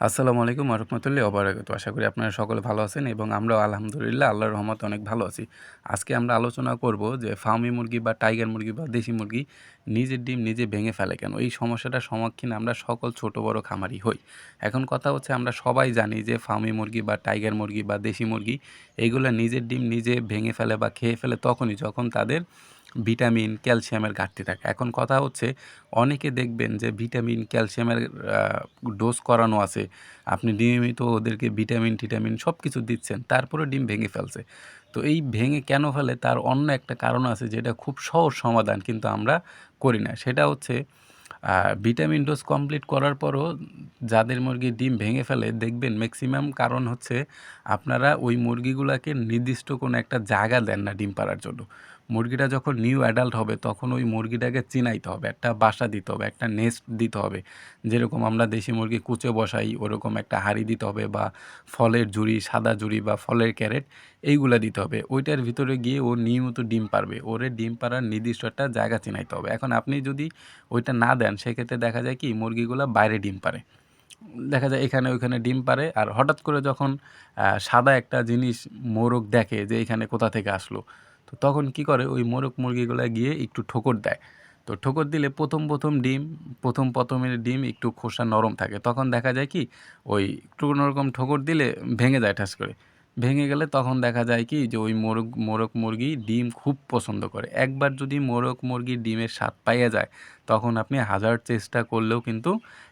আসসালামু আলাইকুম রহমতুল্লাহ অবরাকাত আশা করি আপনারা সকলে ভালো আছেন এবং আমরাও আলহামদুলিল্লাহ আল্লাহর রহমত অনেক ভালো আছি। আজকে আমরা আলোচনা করব যে ফার্মি মুরগি বা টাইগার মুরগি বা দেশি মুরগি নিজের ডিম নিজে ভেঙে ফেলে কেন? এই সমস্যাটার সম্মুখীন আমরা সকল ছোট বড় খামারি হই। এখন কথা হচ্ছে আমরা সবাই জানি যে ফার্মি মুরগি বা টাইগার মুরগি বা দেশি মুরগি এইগুলো নিজের ডিম নিজে ভেঙে ফেলে বা খেয়ে ফেলে তখনই যখন তাদের ভিটামিন, ক্যালসিয়ামের ঘাটতি থাকে। এখন কথা হচ্ছে, অনেকে দেখবেন যে ভিটামিন, ক্যালসিয়ামের ডোজ করানো আছে। আপনি নিয়মিত ওদেরকে ভিটামিন, টিটামিন সব কিছু দিচ্ছেন, তারপরে ডিম ভেঙে ফেলছে। তো এই ভেঙে কেন ফেলে? তার অন্য একটা কারণ আছে যেটা খুব সহজ সমাধান কিন্তু আমরা করি না। সেটা হচ্ছে ভিটামিন ডোজ কমপ্লিট করার পরও যাদের মুরগি ডিম ভেঙে ফেলে, দেখবেন ম্যাক্সিমাম কারণ হচ্ছে, আপনারা ওই মুরগিগুলোকে নির্দিষ্ট কোনো একটা জায়গা দেন না ডিম পাড়ার জন্য। মুরগিটা যখন নিউ অ্যাডাল্ট হবে, তখন ওই মুরগিটাকে চিনাইতে হবে, একটা বাসা দিতে হবে, একটা নেস্ট দিতে হবে। যেরকম আমরা দেশি মুরগি কুচে বসাই, ওরকম একটা হাঁড়ি দিতে হবে বা ফলের ঝুড়ি, সাদা ঝুড়ি বা ফলের ক্যারেট, এইগুলা দিতে হবে। ওইটার ভিতরে গিয়ে ও নিয়মিত ডিম পারবে। ওরে ডিম পাড়ার নির্দিষ্ট একটা জায়গা চিনাইতে হবে। এখন আপনি যদি ওইটা না দেন, সেক্ষেত্রে দেখা যায় কি, মুরগিগুলো বাইরে ডিম পারে দেখা যায় এখানে ওইখানে ডিম পারে আর হঠাৎ করে যখন সাদা একটা জিনিস মোরগ দেখে যে এখানে কোথা থেকে আসলো তো তখন কি করে? ওই মোরগ মুরগিগুলো গিয়ে একটু ঠোকর দেয়। তো ঠোকর দিলে প্রথম প্রথম ডিম, প্রথম প্রথমের ডিম একটু খোসা নরম থাকে। তখন দেখা যায় কি, ওই একটু কোনোরকম ঠোকর দিলে ভেঙে যায় ঠাস করে। ভেঙে গেলে তখন দেখা যায় কি, যে ওই মোরগ মোরগ মুরগি ডিম খুব পছন্দ করে। একবার যদি মোরগ মুরগির ডিমের স্বাদ পাইয়া যায়, তখন আপনি হাজার চেষ্টা করলেও কিন্তু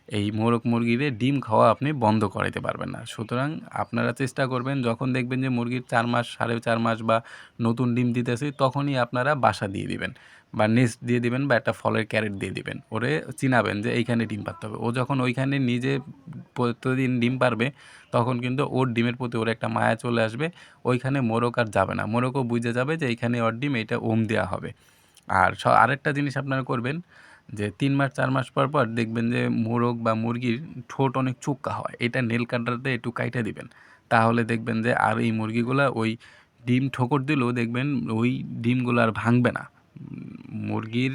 এই মোরগ মুরগিদের ডিম খাওয়া আপনি বন্ধ করাইতে পারবেন না। সুতরাং আপনারা চেষ্টা করবেন, যখন দেখবেন যে মুরগির চার মাস, সাড়ে চার মাস বা নতুন ডিম দিতেছে, তখনই আপনারা বাসা দিয়ে দিবেন বা নেস্ট দিয়ে দিবেন বা একটা ফলের ক্যারেট দিয়ে দিবেন। ওরে চিনাবেন যে এইখানে ডিম পারতে হবে। ও যখন ওইখানে নিজে প্রতিদিন ডিম পারবে তখন কিন্তু ওর ডিমের প্রতি ওর একটা মায়া চলে আসবে, ওইখানে মোরগ আর যাবে না। মোরগও বুঝে যাবে যে এইখানে ওর ডিম এটা ওম দেওয়া হবে। আর আরেকটা জিনিস আপনারা করবেন যে তিন মাস, চার মাস পর পর দেখবেন যে মোরগ বা মুরগির ঠোঁট অনেক চুক্কা হয়। এটা নেল কাটারতে একটু কাইটে দিবেন। তাহলে দেখবেন যে আর এই মুরগিগুলো ওই ডিম ঠোকর দিলেও দেখবেন ওই ডিমগুলো আর ভাঙবে না। মুরগির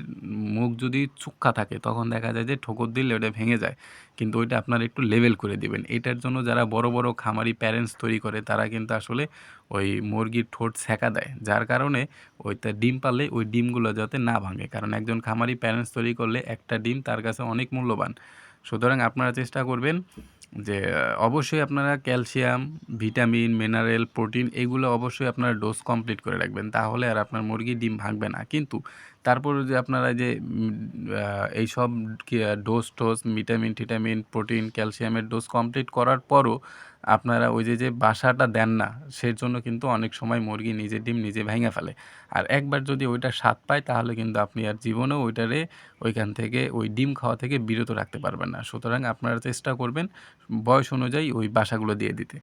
মুখ যদি চুক্কা থাকে, তখন দেখা যায় যে ঠোকর দিলে ওটা ভেঙে যায়। কিন্তু ওইটা আপনারা একটু লেভেল করে দিবেন। এটার জন্য যারা বড় বড় খামারি প্যারেন্টস তৈরি করে, তারা কিন্তু আসলে ওই মুরগির ঠোঁট সেঁকা দেয়। যার কারণে ওইটা ডিম পালে ওই ডিমগুলো যাতে না ভাঙে। কারণ একজন খামারি প্যারেন্টস তৈরি করলে একটা ডিম তার কাছে অনেক মূল্যবান। সুতরাং আপনারা চেষ্টা করবেন যে, অবশ্যই আপনারা ক্যালসিয়াম ভিটামিন মিনারেল প্রোটিন এগুলো অবশ্যই আপনারা ডোজ কমপ্লিট করে রাখবেন। তাহলে আর আপনার মুরগি ডিম ভাঙবে না। কিন্তু তারপরে যে আপনারা যে এইসব ডোজ টোজ ভিটামিন টিটামিন প্রোটিন ক্যালসিয়ামের ডোজ কমপ্লিট করার পরও আপনারা ওই যে যে বাসাটা দেন না সেই জন্য কিন্তু অনেক সময় মুরগি নিজের ডিম নিজে ভেঙে ফেলে। আর একবার যদি ওইটা স্বাদ পায়, তাহলে কিন্তু আপনি আর জীবনেও ওইটারে ওইখান থেকে ওই ডিম খাওয়া থেকে বিরত রাখতে পারবেন না। সুতরাং আপনারা চেষ্টা করবেন বয়স অনুযায়ী ওই বাসাগুলো দিয়ে দিতে।